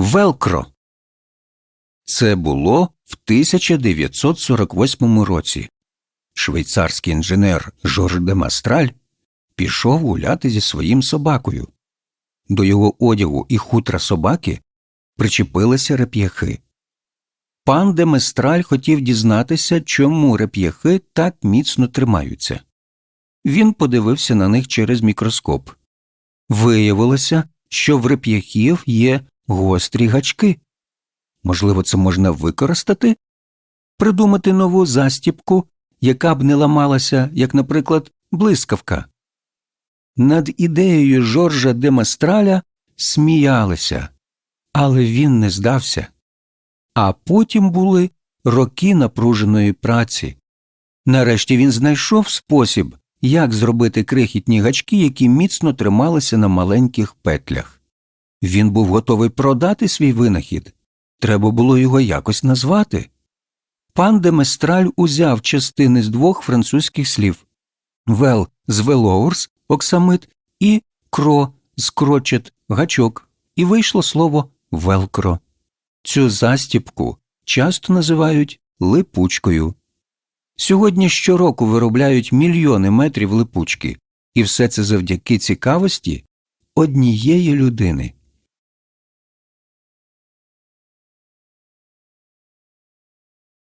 Велкро. Це було в 1948 році. Швейцарський інженер Жорж де Мастраль пішов гуляти зі своїм собакою. До його одягу і хутра собаки причепилися реп'яхи. Пан де Местраль хотів дізнатися, чому реп'яхи так міцно тримаються. Він подивився на них через мікроскоп. Виявилося, що в реп'яхів є гострі гачки. Можливо, це можна використати? Придумати нову застіпку, яка б не ламалася, як, наприклад, блискавка. Над ідеєю Жоржа де Мастраля сміялися, але він не здався. А потім були роки напруженої праці. Нарешті він знайшов спосіб, як зробити крихітні гачки, які міцно трималися на маленьких петлях. Він був готовий продати свій винахід. Треба було його якось назвати. Пан де Местраль узяв частини з двох французьких слів вел з велоурс, оксамит і кро з крочет, гачок, і вийшло слово велкро. Цю застіпку часто називають липучкою. Сьогодні щороку виробляють мільйони метрів липучки, і все це завдяки цікавості однієї людини.